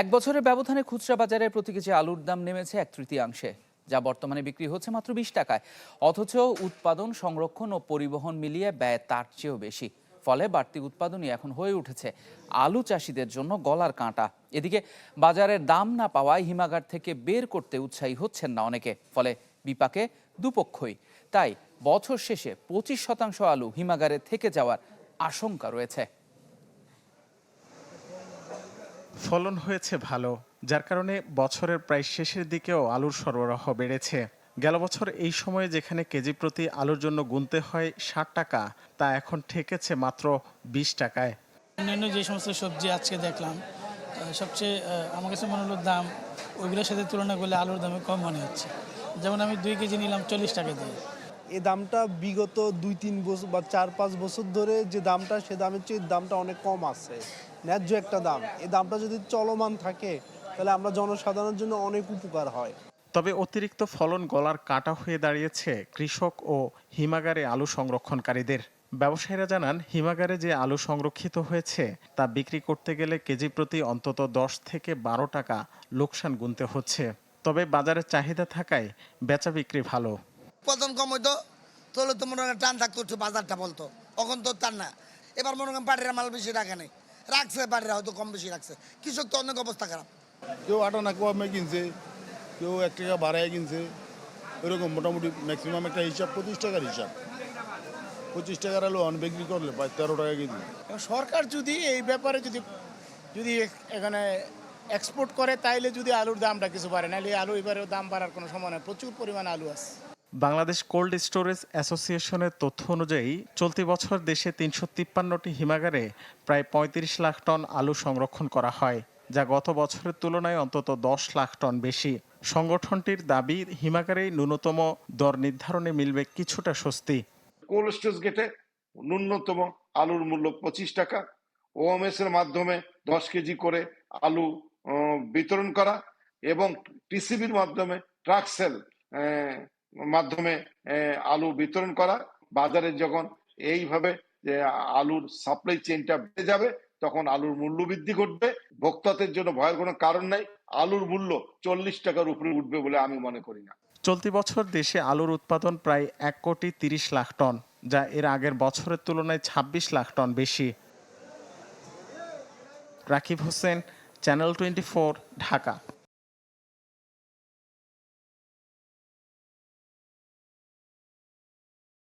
এক বছরের ব্যবধানে খুচরা বাজারে প্রতি কেজি আলুর দাম নেমেছে এক তৃতীয়াংশে, যা বর্তমানে বিক্রি হচ্ছে মাত্র বিশ টাকায়। অথচ উৎপাদন, সংরক্ষণ ও পরিবহন মিলিয়ে ব্যয় তার চেয়েও বেশি। ফলে বাড়তি উৎপাদনই এখন হয়ে উঠেছে আলু চাষিদের জন্য গলার কাঁটা। এদিকে বাজারের দাম না পাওয়ায় হিমাগার থেকে বের করতে উৎসাহী হচ্ছেন না অনেকে। ফলে বিপাকে দুপক্ষই। তাই বছর শেষে পঁচিশ শতাংশ আলু হিমাগারে থেকে যাওয়ার আশঙ্কা রয়েছে। ফলন হয়েছে ভালো যার কারণে বছরের প্রায় শেষের দিকেও আলুর সরবরাহ বেড়েছে। গেল বছর এই সময়ে যেখানে কেজি প্রতি আলুর জন্য গুনতে হয় ষাট টাকা তা এখন ঠেকেছে মাত্র বিশ টাকায়। অন্যান্য যে সমস্ত সবজি আজকে দেখলাম সবচেয়ে আমার কাছে মনে হলো দাম ওইগুলোর সাথে তুলনা করলে আলুর দামে কম মনে হচ্ছে। যেমন আমি দুই কেজি নিলাম চল্লিশ টাকা দিয়ে। এই দামটা বিগত দুই তিন বছর বা চার পাঁচ বছর ধরে যে দামটা সে দামের চেয়ে দামটা অনেক কম আছে। ন্যায্য একটা দাম। এই দামটা যদি চলমান থাকে তাহলে আমরা জনসাধারণের জন্য অনেক উপকার হয়। তবে অতিরিক্ত ফলন গলার কাটা হয়ে দাঁড়িয়েছে কৃষক ও হিমাগারে আলু সংরক্ষণকারীদের। ব্যবসায়ীরা জানান হিমাগারে যে আলু সংরক্ষিত হয়েছে তা বিক্রি করতে গেলে কেজি প্রতি অন্তত দশ থেকে বারো টাকা লোকসান গুনতে হচ্ছে। তবে বাজারে চাহিদা থাকায় বেচা বিক্রি ভালো। উৎপাদন কম হইতো তাহলে তো মনে হয় টান থাকতো বাজারটা বলতো। এখন তো তার না। এবার মনে করেন পাটিরা মাল বেশি রাখে নাই। রাখছে পাটিরা হয়তো কম বেশি রাখছে। কৃষক তো অনেক অবস্থা খারাপ। কেউ আটা না কমে কিনছে কেউ এক টাকা বাড়ায় কিনছে এরকম মোটামুটি ম্যাক্সিমাম একটা হিসাব পঁচিশ টাকার হিসাব। পঁচিশ টাকার আলু অন বিক্রি করলে তেরো টাকা কেজি। সরকার যদি এই ব্যাপারে যদি যদি এখানে এক্সপোর্ট করে তাইলে যদি আলুর দামটা কিছু বাড়ে নাহলে আলু এবারে দাম বাড়ার কোনো সময় নেই। প্রচুর পরিমাণ আলু আছে। বাংলাদেশ কোল্ড স্টোরেজ অ্যাসোসিয়েশনের তথ্য অনুযায়ী, চলতি বছর দেশে তিনশো তিপ্পান্নটি হিমাগারে প্রায় পঁয়ত্রিশ লাখ টন আলু সংরক্ষণ করা হয়, যা গত বছরের তুলনায় অন্তত দশ লাখ টন বেশি। সংগঠনটির দাবি, হিমাগারেই ন্যূনতম দর নির্ধারণে মিলবে কিছুটা স্বস্তি। কোল্ড স্টোরেজ গেটে ন্যূনতম আলুর মূল্য পঁচিশ টাকা। ওএমএস এর মাধ্যমে দশ কেজি করে আলু বিতরণ করা এবং টিসিবির মাধ্যমে ট্রাক সেল মাধ্যমে আলু বিতরণ করা। বাজারে যখন এইভাবে আলুর সাপ্লাই চেইনটা বেড়ে যাবে, তখন আলুর মূল্য বৃদ্ধি ঘটবে। ভোক্তাদের জন্য ভয়ের কোনো কারণ নাই। আলুর মূল্য চল্লিশ টাকার উপরে উঠবে বলে আমি মনে করি না। চলতি বছর দেশে আলুর উৎপাদন প্রায় এক কোটি তিরিশ লাখ টন, যা এর আগের বছরের তুলনায় ছাব্বিশ লাখ টন বেশি। Rakib Hossain channel twenty Dhaka.